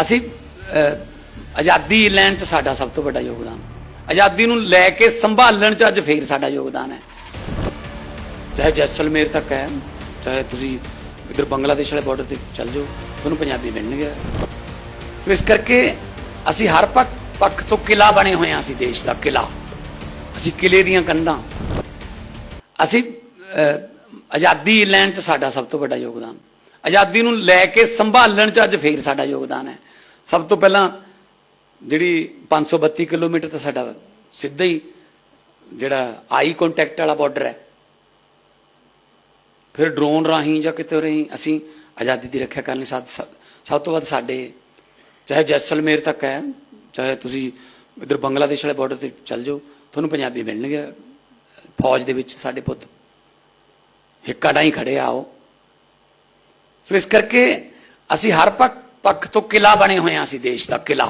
ਅਸੀਂ ਆਜ਼ਾਦੀ ਲੈਣ ਚ ਸਾਡਾ ਸਭ ਤੋਂ ਵੱਡਾ ਯੋਗਦਾਨ। ਆਜ਼ਾਦੀ ਨੂੰ ਲੈ ਕੇ ਸੰਭਾਲਣ ਚ ਅੱਜ ਫੇਰ ਸਾਡਾ ਯੋਗਦਾਨ ਹੈ। ਚਾਹੇ ਜੈਸਲਮੇਰ ਤੱਕ ਹੈ, ਚਾਹੇ ਤੁਸੀਂ ਇਧਰ ਬੰਗਲਾਦੇਸ਼ ਵਾਲੇ ਬਾਰਡਰ ਤੇ ਚੱਲ ਜਾਓ, ਤੁਹਾਨੂੰ ਪੰਜਾਬੀ ਮਿਲਣਗੇ। ਤੇ ਇਸ ਕਰਕੇ ਅਸੀਂ ਹਰ ਪੱਖ ਪੱਖ ਤੋਂ ਕਿਲਾ ਬਣੇ ਹੋਏ ਹਾਂ ਅਸੀਂ ਦੇਸ਼ ਦਾ ਕਿਲਾ। ਅਸੀਂ ਕਿਲੇ ਦੀਆਂ ਕੰਧਾਂ। ਅਸੀਂ ਆਜ਼ਾਦੀ ਲੈਣ ਚ ਸਾਡਾ ਸਭ ਤੋਂ ਵੱਡਾ ਯੋਗਦਾਨ। ਆਜ਼ਾਦੀ ਨੂੰ ਲੈ ਕੇ ਸੰਭਾਲਣ ਚ ਅੱਜ ਫੇਰ ਸਾਡਾ ਯੋਗਦਾਨ ਹੈ। ਸਭ ਤੋਂ ਪਹਿਲਾਂ ਜਿਹੜੀ 532 ਕਿਲੋਮੀਟਰ ਤਾਂ ਸਾਡਾ ਸਿੱਧਾ ਹੀ ਜਿਹੜਾ ਆਈ ਕੰਟੈਕਟ ਵਾਲਾ ਬਾਰਡਰ ਹੈ। ਫਿਰ ਡਰੋਨ ਰਾਹੀਂ ਜਾਂ ਕਿਤੇ ਰਾਹੀਂ ਅਸੀਂ ਆਜ਼ਾਦੀ ਦੀ ਰੱਖਿਆ ਕਰਨ ਲਈ ਸਭ ਸਭ ਤੋਂ ਵੱਧ ਸਾਡੇ ਚਾਹੇ ਜੈਸਲਮੇਰ ਤੱਕ ਹੈ, ਚਾਹੇ ਤੁਸੀਂ ਇਧਰ ਬੰਗਲਾਦੇਸ਼ ਵਾਲੇ ਬਾਰਡਰ ਤੇ ਚੱਲ ਜਾਓ, ਤੁਹਾਨੂੰ ਪੰਜਾਬੀ ਮਿਲਣਗੇ। ਫੌਜ ਦੇ ਵਿੱਚ ਸਾਡੇ ਪੁੱਤ ਹਿੱਕਾ ਡਾਈ ਖੜੇ ਆਓ। ਸੋ ਇਸ ਕਰਕੇ ਅਸੀਂ ਹਰ ਪੱਖ ਪੱਖ ਤੋਂ ਕਿਲਾ ਬਣੇ ਹੋਏ ਹਾਂ ਅਸੀਂ ਦੇਸ਼ ਦਾ ਕਿਲਾ।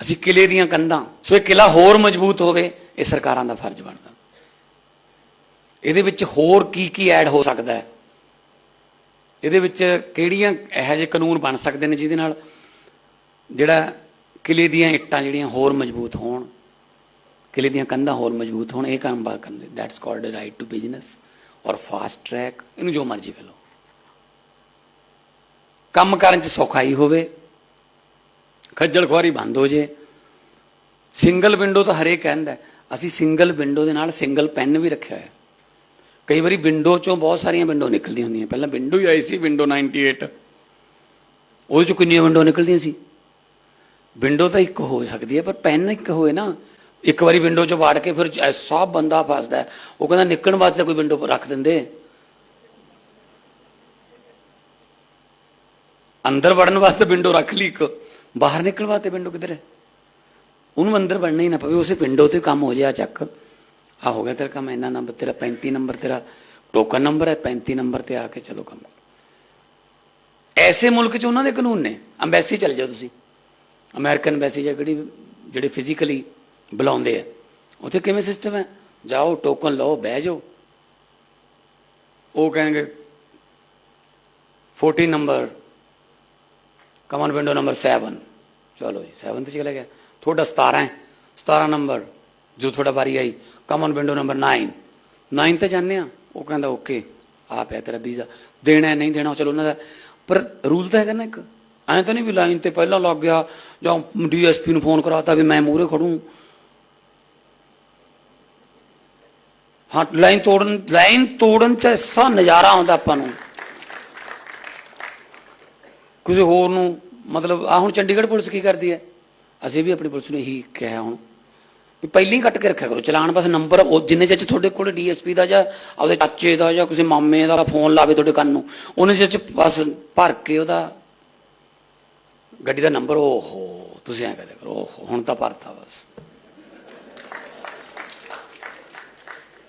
ਅਸੀਂ ਕਿਲੇ ਦੀਆਂ ਕੰਧਾਂ। ਸੋ ਇਹ ਕਿਲਾ ਹੋਰ ਮਜ਼ਬੂਤ ਹੋਵੇ, ਇਹ ਸਰਕਾਰਾਂ ਦਾ ਫਰਜ਼ ਬਣਦਾ। ਇਹਦੇ ਵਿੱਚ ਹੋਰ ਕੀ ਕੀ ਐਡ ਹੋ ਸਕਦਾ ਹੈ? ਇਹਦੇ ਵਿੱਚ ਕਿਹੜੀਆਂ ਇਹੋ ਜਿਹੇ ਕਾਨੂੰਨ ਬਣ ਸਕਦੇ ਨੇ ਜਿਹਦੇ ਨਾਲ ਜਿਹੜਾ ਕਿਲੇ ਦੀਆਂ ਇੱਟਾਂ ਜਿਹੜੀਆਂ ਹੋਰ ਮਜ਼ਬੂਤ ਹੋਣ, ਕਿਲੇ ਦੀਆਂ ਕੰਧਾਂ ਹੋਰ ਮਜ਼ਬੂਤ ਹੋਣ, ਇਹ ਕੰਮ ਬਾਤ ਕਰਦੇ that's called right to business ਔਰ ਫਾਸਟ ਟਰੈਕ ਇਹਨੂੰ ਜੋ ਮਰਜ਼ੀ ਕਹ ਲਓ। ਕੰਮ ਕਰਨ ਚ ਸੌਖਾਈ ਹੋਵੇ, ਖੱਜਲ ਖੁਆਰੀ ਬੰਦ ਹੋ ਜੇ। ਸਿੰਗਲ ਵਿੰਡੋ ਤਾਂ ਹਰੇਕ ਕਹਿੰਦਾ ਹੈ। ਅਸੀਂ ਸਿੰਗਲ ਵਿੰਡੋ ਦੇ ਨਾਲ ਸਿੰਗਲ ਪੈਨ ਵੀ ਰੱਖਿਆ ਹੈ ਕਈ ਵਾਰੀ ਵਿੰਡੋ ਚੋਂ ਬਹੁਤ ਸਾਰੀਆਂ ਵਿੰਡੋ ਨਿਕਲਦੀਆਂ ਹੁੰਦੀਆਂ। ਪਹਿਲਾਂ ਵਿੰਡੋ ਹੀ ਆਈ ਸੀ, ਵਿੰਡੋ 98 ਉਹਦੇ ਚੋਂ ਕਿੰਨੀਆਂ ਵਿੰਡੋ ਨਿਕਲਦੀਆਂ ਸੀ? ਵਿੰਡੋ ਤਾਂ ਇੱਕ ਹੋ ਸਕਦੀ ਹੈ, ਪਰ ਪੈਨ ਇੱਕ ਹੋਏ ਨਾ। ਇੱਕ ਵਾਰੀ ਵਿੰਡੋ ਚੋਂ ਵਾੜ ਕੇ ਫਿਰ ਐਸਾ ਬੰਦਾ ਫਸਦਾ ਉਹ ਕਹਿੰਦਾ ਨਿਕਲਣ ਵਾਸਤੇ ਕੋਈ ਵਿੰਡੋ ਰੱਖ ਦਿੰਦੇ। ਅੰਦਰ ਵੜਨ ਵਾਸਤੇ ਵਿੰਡੋ ਰੱਖ ਲਈ ਇੱਕ। ਬਾਹਰ ਨਿਕਲਣ ਵਾਸਤੇ ਵਿੰਡੋ ਕਿੱਧਰ ਹੈ? ਉਹਨੂੰ ਅੰਦਰ ਵੜਨਾ ਹੀ ਨਾ ਪਵੇ, ਉਸੇ ਵਿੰਡੋ ਤੇ ਕੰਮ ਹੋ ਜਾਇਆ ਚੱਕ। ਆ ਹੋ ਗਿਆ ਤੇਰਾ ਕੰਮ, ਇੰਨਾ ਨੰਬਰ ਤੇਰਾ 35 ਨੰਬਰ ਤੇਰਾ ਟੋਕਨ ਨੰਬਰ ਹੈ 35 ਨੰਬਰ ਤੇ ਆ ਕੇ ਚਲੋ ਕੰਮ। ਐਸੇ ਮੁਲਕ 'ਚ ਉਹਨਾਂ ਦੇ ਕਾਨੂੰਨ ਨੇ। ਅੰਬੈਸੀ ਚੱਲ ਜਾਓ ਤੁਸੀਂ। ਅਮਰੀਕਨ ਅੰਬੈਸੀ ਜਾਂ ਕਿਹੜੀ, ਜਿਹੜੇ ਫਿਜ਼ੀਕਲੀ ਬੁਲਾਉਂਦੇ ਆ। ਉੱਥੇ ਕਿਵੇਂ ਸਿਸਟਮ ਹੈ? ਜਾਓ ਟੋਕਨ ਲਓ, ਬਹਿ ਜਾਓ। ਉਹ ਕਹਿਣਗੇ 14 ਨੰਬਰ ਕਮਨ ਵਿੰਡੋ ਨੰਬਰ 7 ਚਲੋ ਜੀ 7 ਤੇ ਚਲਾ ਗਿਆ ਤੁਹਾਡਾ 17 ਹੈ। 17 ਨੰਬਰ, ਜੋ ਤੁਹਾਡਾ ਵਾਰੀ ਆਈ, ਕਮਨ ਵਿੰਡੋ ਨੰਬਰ 9 9 ਤੇ ਜਾਂਦੇ ਆ ਉਹ ਕਹਿੰਦਾ, ਓਕੇ ਆ ਪਿਆ ਤੇਰਾ ਵੀਜ਼ਾ। ਦੇਣਾ ਨਹੀਂ ਦੇਣਾ ਚਲੋ ਉਹਨਾਂ ਦਾ ਪਰ ਰੂਲ ਤਾਂ ਹੈਗਾ ਨਾ ਇੱਕ। ਐਂ ਤਾਂ ਨਹੀਂ ਵੀ ਲਾਈਨ ਤੇ ਪਹਿਲਾਂ ਲੱਗ ਗਿਆ, ਜਾਂ ਡੀਐਸਪੀ ਨੂੰ ਫੋਨ ਕਰਾਤਾ ਵੀ ਮੈਂ ਮੂਹਰੇ ਖੜੂ। ਹਾਂ, ਲਾਈਨ ਤੋੜਨ ਲਾਈਨ ਤੋੜਨ ਚ ਐਸਾ ਨਜ਼ਾਰਾ ਆਉਂਦਾ ਆਪਾਂ ਨੂੰ। ਕਿਸੇ ਹੋਰ ਨੂੰ ਮਤਲਬ ਆ ਹੁਣ ਚੰਡੀਗੜ੍ਹ ਪੁਲਿਸ ਕੀ ਕਰਦੀ ਹੈ? ਅਸੀਂ ਵੀ ਆਪਣੀ ਪੁਲਿਸ ਨੂੰ ਇਹੀ ਕਿਹਾ ਹੁਣ ਵੀ ਪਹਿਲਾਂ ਹੀ ਕੱਟ ਕੇ ਰੱਖਿਆ ਕਰੋ, ਚਲਾਨ ਬਸ ਨੰਬਰ ਉਹ ਜਿੰਨੇ ਚਿਰ 'ਚ ਤੁਹਾਡੇ ਕੋਲ ਡੀਐਸਪੀ ਦਾ ਜਾਂ ਆਪਦੇ ਚਾਚੇ ਦਾ ਜਾਂ ਕਿਸੇ ਮਾਮੇ ਦਾ ਫੋਨ ਲਾਵੇ ਤੁਹਾਡੇ ਕੰਨ ਨੂੰ, ਉਹਨੇ ਚਿਰ 'ਚ ਬਸ ਭਰ ਕੇ ਉਹਦਾ ਗੱਡੀ ਦਾ ਨੰਬਰ ਓਹੋ, ਤੁਸੀਂ ਐਂ ਕਹਦੇ ਕਰੋ, ਓਹੋ, ਹੁਣ ਤਾਂ ਭਰਤਾ ਬਸ।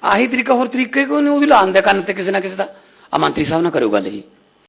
ਆਹੀ ਤਰੀਕਾ ਹੋਰ ਤਰੀਕੇ ਕੋਈ ਨਹੀਂ ਉਹ ਵੀ ਲਾਉਂਦੇ ਕੰਨ ਤੇ ਕਿਸੇ ਨਾ ਕਿਸੇ ਦਾ। ਆ ਮੰਤਰੀ ਸਾਹਿਬ ਨਾਲ ਕਰਿਓ ਗੱਲ ਜੀ।